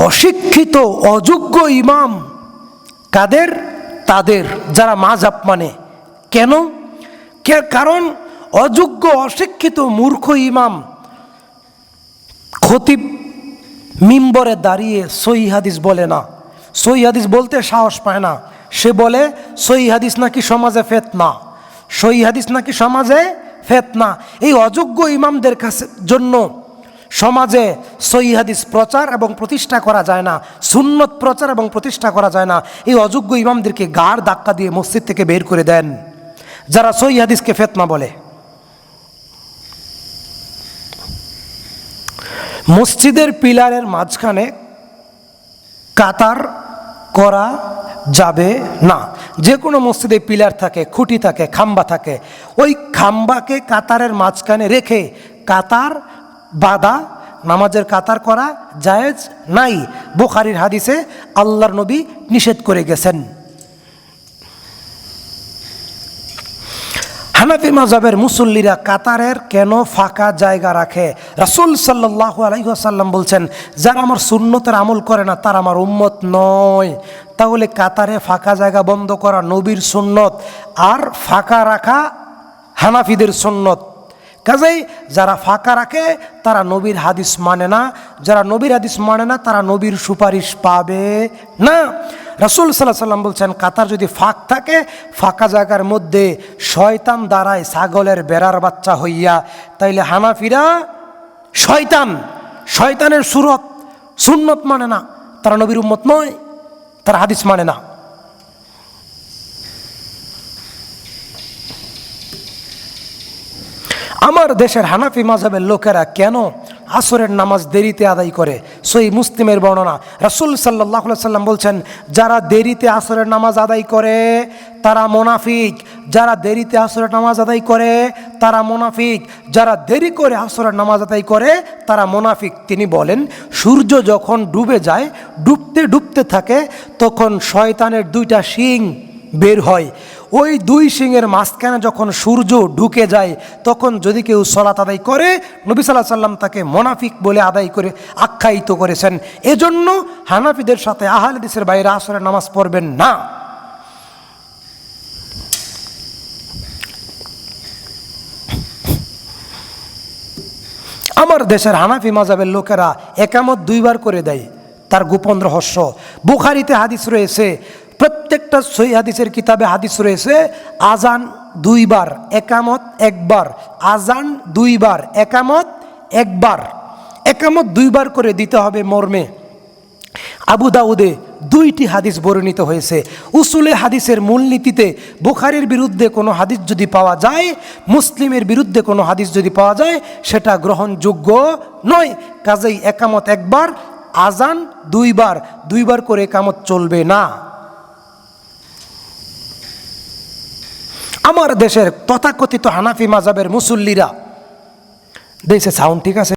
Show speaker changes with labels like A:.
A: অশিক্ষিত, অযোগ্য ইমাম কাদের? তাদের, যারা মাজাব মানে। কেন? কারণ অযোগ্য, অশিক্ষিত, মূর্খ ইমাম খতিব মিম্বরে দাঁড়িয়ে সই হাদিস বলে না। সই হাদিস বলতে সাহস পায় না। সে বলে সই হাদিস নাকি সমাজে ফেতনা? সই হাদিস নাকি সমাজে ফেতনা? এই অযোগ্য ইমামদের কাছে জন্য সমাজে সই হাদিস প্রচার এবং প্রতিষ্ঠা করা যায় না, সুন্নত প্রচার এবং প্রতিষ্ঠা করা যায় না, এই অযোগ্য ইমামদেরকে গাড় ধাক্কা দিয়ে মসজিদ থেকে বের করে দেন। যারা সই হাদিসকে ফেতনা বলে। মসজিদের পিলারের মাঝখানে কাতার করা যাবে না। যে কোনো মসজিদে পিলার থাকে, খুঁটি থাকে, খাম্বা থাকে, ওই খাম্বাকে কাতারের মাঝখানে রেখে কাতার বাদা নামাজের কাতার করা জায়েজ নাই। বুখারির হাদিসে আল্লাহর নবী নিষেধ করে গেছেন। হানাফি মাজাবের মুসল্লিরা কাতারের কেন ফাঁকা জায়গা রাখে? রাসুল সাল্লাহ আলাইসাল্লাম বলছেন, যারা আমার সুন্নতের আমল করে না, তার আমার উম্মত নয়। তাহলে কাতারে ফাঁকা জায়গা বন্ধ করা নবীর সুন্নত, আর ফাঁকা রাখা হানাফিদের সুন্নত। কাজেই যারা ফাঁকা রাখে, তারা নবীর হাদিস মানে না। যারা নবীর হাদিস মানে না, তারা নবীর সুপারিশ পাবে না। রাসুল সাল্লাহ সাল্লাম বলছেন, কাতার যদি ফাঁক থাকে, ফাঁকা জায়গার মধ্যে শয়তান দাঁড়ায় ছাগলের বেড়ার বাচ্চা হইয়া, তাইলে হানাফিরা শয়তান, শয়তানের সুরত। সুন্নত মানে না, তারা নবীর উম্মত নয়, তারা হাদিস মানে না। আমার দেশের হানাফি মাঝাবের লোকেরা কেন আসরের নামাজ দেরিতে আদায় করে? সই মুসলিমের বর্ণনা। রাসুল সাল্লাহ সাল্লাম বলছেন, যারা দেরিতে আসরের নামাজ আদায় করে, তারা মোনাফিক। যারা দেরিতে আসরের নামাজ আদায় করে, তারা মোনাফিক। যারা দেরি করে আসরের নামাজ আদায় করে, তারা মোনাফিক। তিনি বলেন, সূর্য যখন ডুবে যায়, ডুবতে ডুবতে থাকে, তখন শয়তানের দুইটা শিং বের হয়। ওই দুই সিংয়ের মাঝখানে যখন সূর্য ঢুকে যায়, তখন যদি কেউ সলাত আদায় করে, নবী সাল্লাহ সাল্লাম তাকে মোনাফিক বলে আদায় করে আখ্যায়িত করেছেন। এজন্য হানাফিদের সাথে আহলেদিসের বাইরে আসরে নামাজ পড়বেন না। আমার দেশের হানাফি মাজাবের লোকেরা একামত দুইবার করে দেয়, তার গোপন রহস্য। বুখারিতে হাদিস রয়েছে প্রত্যেকটা সই হাদিসের কিতাবে হাদিস রয়েছে, আজান দুইবার, একামত একবার, আজান দুইবার, একামত একবার। একামত দুইবার করে দিতে হবে মর্মে। আবু দাউদে দুইটি হাদিস বর্ণিত হয়েছে। উসুলে হাদিসের মূলনীতিতে বুখারির বিরুদ্ধে কোনো হাদিস যদি পাওয়া যায়, মুসলিমের বিরুদ্ধে কোনো হাদিস যদি পাওয়া যায়, সেটা গ্রহণযোগ্য নয়। কাজেই একামত একবার, আজান দুইবার দুইবার করে একামত চলবে না। আমার দেশের তথাকথিত হানাফি মাজাবের মুসল্লিরা দেশে সাউন্ড ঠিক আছে?